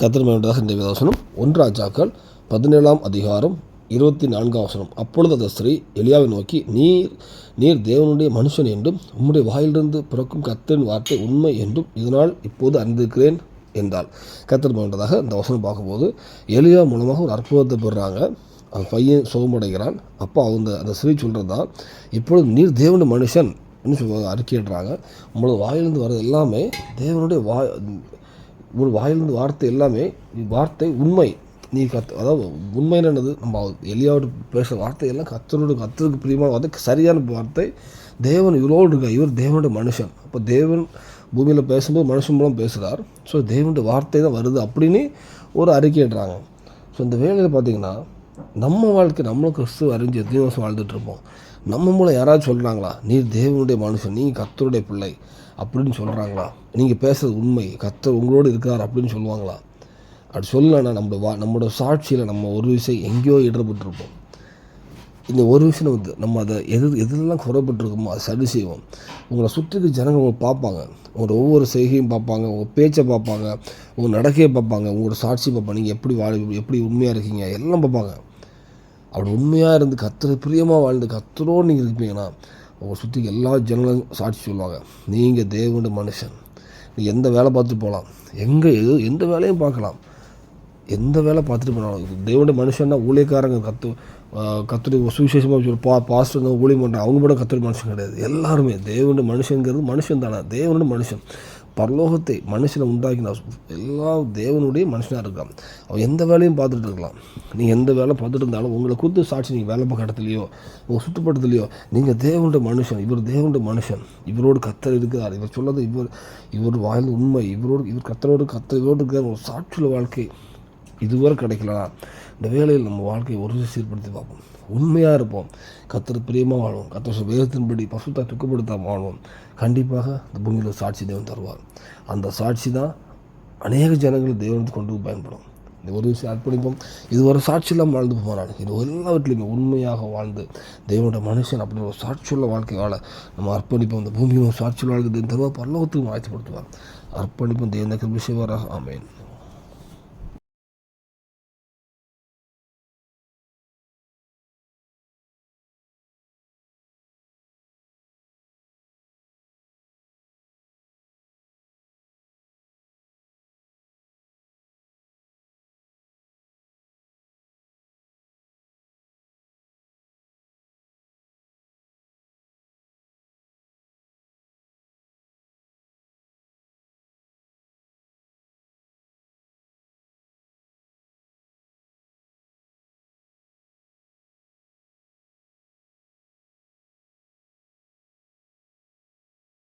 கத்திரமையுண்டதாக இந்த வேதவசனம் ஒன்று ராஜாக்கள் பதினேழாம் அதிகாரம் இருபத்தி நான்காம் வசனம். அப்பொழுது அந்த ஸ்திரீ எலியாவை நோக்கி நீர் நீர் தேவனுடைய மனுஷன் என்றும் உம்முடைய வாயிலிருந்து பிறக்கும் கத்தரின் வார்த்தை உண்மை என்றும் இதனால் இப்போது அறிந்திருக்கிறேன் என்றால் கத்தர் வேண்டதாக இந்த வசனம் பார்க்கும்போது எலியா மூலமாக ஒரு அற்புதத்தை பெறுறாங்க. அவன் பையன் சுகமடைகிறான். அப்போ அவங்க அந்த ஸ்ரீ சொல்கிறது தான் இப்பொழுது நீர் தேவனுடைய மனுஷன் அப்படின்னு சொல்லுவாங்க அறிக்கையிடுறாங்க. உங்களோட வாயிலிருந்து வர்றது எல்லாமே தேவனுடைய வாய் ஒரு வாயிலிருந்து வார்த்தை எல்லாமே வார்த்தை உண்மை. நீ கத் அதாவது உண்மை என்னது? நம்ம எளியாவோட பேசுகிற வார்த்தை எல்லாம் கத்தரோட கத்தருக்கு பிரியமான வார்த்தை சரியான வார்த்தை. தேவன் இவரோடு இருக்கா இவர் தேவனுடைய மனுஷன். அப்போ தேவன் பூமியில் பேசும்போது மனுஷன் மூலம் பேசுகிறார் ஸோ தேவனுடைய வார்த்தை தான் வருது அப்படின்னு ஒரு அறிக்கையிடுறாங்க ஸோ இந்த வேலையில் பார்த்தீங்கன்னா நம்ம வாழ்க்கை நம்மளும் கிறிஸ்துவ அறிஞ்சு எத்தனை வருஷம் வாழ்ந்துட்டு இருப்போம். நம்ம மூலம் யாராவது சொல்கிறாங்களா நீ தேவனுடைய மனுஷன் நீ கத்தருடைய பிள்ளை. அப்படின்னு சொல்கிறாங்களா நீங்கள் பேசுறது உண்மை. கத்தர் உங்களோடு இருக்கிறார் அப்படின்னு சொல்லுவாங்களா? அப்படி சொல்லலைன்னா நம்மளோட வா நம்மளோட சாட்சியில் நம்ம ஒரு விஷயம் எங்கேயோ இடப்பட்டிருப்போம் இந்த ஒரு விஷயம் வந்து நம்ம அதை எது எதுலாம் குறைபட்டுருக்கோமோ அதை சரி செய்வோம். உங்களை சுற்றி இருக்க ஜனங்கள் உங்களை பார்ப்பாங்க. உங்களோட ஒவ்வொரு செய்கையும் பார்ப்பாங்க. உங்கள் பேச்சை பார்ப்பாங்க. உங்கள் நடக்கையை பார்ப்பாங்க. உங்களோட சாட்சி பார்ப்பாங்க. நீங்கள் எப்படி வாழ எப்படி உண்மையாக இருக்கீங்க? எல்லாம் பார்ப்பாங்க. அப்படி உண்மையாக இருந்து கத்துற பிரியமாக வாழ்ந்து கத்துறோன்னு நீங்கள் இருப்பீங்கன்னா உங்களை சுற்றி எல்லா ஜனங்களும் சாட்சி சொல்லுவாங்க. நீங்கள் தேவனுடைய மனுஷன். நீ எந்த வேலை பார்த்துட்டு போகலாம்? எங்கே எது எந்த வேலையும் பார்க்கலாம். எந்த வேலை பார்த்துட்டு போனாலும் தேவண்ட மனுஷன்னா ஊழியக்காரங்க கத்து கத்துரை சுவிசேஷமாக சொல்லி பா பாஸ்டர் ஊழியம் பண்ணுறாங்க அவங்க கூட கத்துரை மனுஷன் கிடையாது. எல்லாருமே தேவண்ட மனுஷங்கிறது மனுஷன் தானே தேவனுடைய மனுஷன். பரலோகத்தை மனுஷனை உண்டாக்கின எல்லா தேவனுடைய மனுஷனாக இருக்கான். அவன் எந்த வேலையும் பார்த்துட்டு இருக்கலாம். நீங்கள் எந்த வேலை பார்த்துட்டு இருந்தாலும் உங்களை குறித்து சாட்சி நீங்கள் வேலை பார்க்க இடத்துலையோ உங்கள் சுற்றுப்பட்டத்துலையோ நீங்கள் தேவனுடைய மனுஷன் இவர் தேவனுடைய மனுஷன். இவரோடு கத்தர் இருக்கிறார். இவர் சொல்லது இவர் இவர் வாழ்ந்த உண்மை. இவரோடு இவர் கத்தரோடு கத்தர் இவரோடு இருக்கிற ஒரு சாட்சியுள்ள வாழ்க்கை. இதுவரை கிடைக்கலனா இந்த வேலையில் நம்ம வாழ்க்கையை ஒரு சீர்படுத்தி பார்ப்போம். உண்மையாக இருப்போம். கத்தர் பிரியமாக வாழ்வோம். கத்தர் வேகத்தின்படி பசுத்தா துக்கப்படுத்தாமல் வாழ்வோம். கண்டிப்பாக இந்த பூமியில் சாட்சி தேவன் தருவார். அந்த சாட்சி தான் அநேக ஜனங்கள் தேவனுக்கு கொண்டு போய் பயன்படும். இந்த ஒரு விஷயம் அர்ப்பணிப்போம். இது ஒரு சாட்சியெல்லாம் வாழ்ந்து போகிறான் இது எல்லாவற்றிலையுமே உண்மையாக வாழ்ந்து தெய்வனோட மனுஷன் அப்படின்னு ஒரு சாட்சியுள்ள வாழ்க்கை வாழ நம்ம அர்ப்பணிப்போம். இந்த பூமியில் ஒரு சாட்சியுள்ள வாழ்க்கை தேவன் தருவார். பரலோகத்துக்கு ஆயத்தப்படுத்துவார் அர்ப்பணிப்போம். தெய்வந்த விஷயம் ஆமேன்.